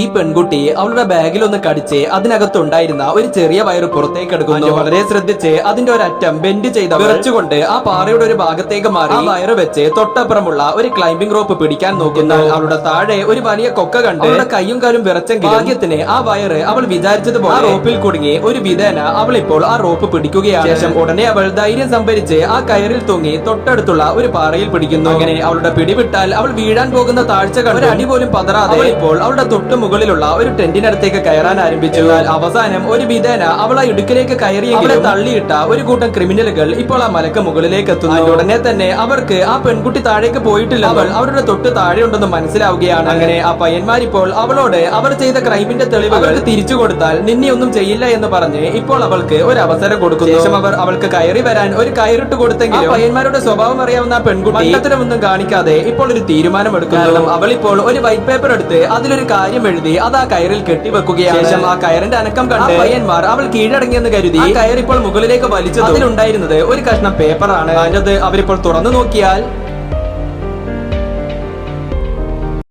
ഈ പെൺകുട്ടി അവളുടെ ബാഗിൽ ഒന്ന് കടിച്ച് അതിനകത്തുണ്ടായിരുന്ന ഒരു ചെറിയ വയറ് പുറത്തേക്ക് എടുക്കുന്നു. വളരെ ശ്രദ്ധിച്ച് അതിന്റെ ഒരു അറ്റം ബെൻഡ് ചെയ്ത വിറച്ചുകൊണ്ട് ആ പാറയുടെ ഒരു ഭാഗത്തേക്ക് മാറി. ആ വയറ് വെച്ച് തൊട്ടപ്പുറമുള്ള ഒരു ക്ലൈംബിംഗ് റോപ്പ് പിടിക്കാൻ നോക്കുന്നു. അവളുടെ താഴെ ഒരു വലിയ കൊക്ക കണ്ട് അവളുടെ കൈയും കാലും വിറച്ചെങ്കിൽ ഭാഗ്യത്തിന് ആ വയറ് അവൾ വിചാരിച്ചതുപോലെ ആ റോപ്പിൽ കുടുങ്ങി ഒരു വിധേന അവൾ ഇപ്പോൾ ആ റോപ്പ് പിടിക്കുകയാണ്. ശേഷം ഉടനെ അവൾ ധൈര്യം സംഭരിച്ച് ആ കയറിൽ തൂങ്ങി തൊട്ടടുത്തുള്ള ഒരു പാറയിൽ പിടിക്കുന്നു. അങ്ങനെ അവളുടെ പിടിവിട്ടാൽ അവൾ വീഴാൻ പോകുന്ന താഴ്ച കണ്ട്. അടി പോലും പതറാതെ ഇപ്പോൾ അവളുടെ തൊട്ട് മുകളിലുള്ള ഒരു ടെന്റിനടുത്തേക്ക് കയറാൻ ആരംഭിച്ചു അവസാനം ഒരു വിധേന അവൾ ആ ഇടുക്കിലേക്ക് കയറി അവളെ തള്ളിയിട്ട ഒരു കൂട്ടം ക്രിമിനലുകൾ ഇപ്പോൾ ആ മലക്ക് മുകളിലേക്ക് എത്തുന്നു. ഉടനെ തന്നെ അവർക്ക് ആ പെൺകുട്ടി താഴേക്ക് പോയിട്ടില്ല അവൾ അവരുടെ തൊട്ട് താഴെ ഉണ്ടെന്ന് മനസ്സിലാവുകയാണ്. അങ്ങനെ ആ പയ്യന്മാരിപ്പോൾ അവളോട് അവർ ചെയ്ത ക്രൈമിന്റെ തെളിവുകൾ തിരിച്ചു കൊടുത്താൽ നിന്നെ ഒന്നും ചെയ്യില്ല എന്ന് പറഞ്ഞ് ഇപ്പോൾ അവൾക്ക് ഒരു അവസരം കൊടുക്കുന്നു. ശേഷം അവർ അവൾക്ക് കയറി വരാൻ ഒരു കയറിട്ട് കൊടുത്തെങ്കിലും ആ പയ്യന്മാരുടെ സ്വഭാവം അറിയാവുന്ന ആ പെൺകുട്ടി ഒന്നും കാണിക്കാതെ ഇപ്പോൾ ഒരു തീരുമാനം എടുക്കുന്നു അവൾ ഇപ്പോൾ ഒരു വൈറ്റ് പേപ്പർ എടുത്ത് അതിലൊരു കാര്യം എഴുതി അത് ആ കയറിൽ കെട്ടിവെക്കുകയാണ്. ശേഷം ആ കയറിന്റെ അനക്കം കണ്ട് പയ്യന്മാർ അവൾ കീഴടങ്ങിയെന്ന് കരുതി. കയർ ഇപ്പോൾ മുകളിലേക്ക് വലിച്ചത് അതിലുണ്ടായിരുന്നത് ഒരു കഷ്ണം പേപ്പറാണ്. അതിനത് അവരിപ്പോൾ തുറന്നു നോക്കിയാൽ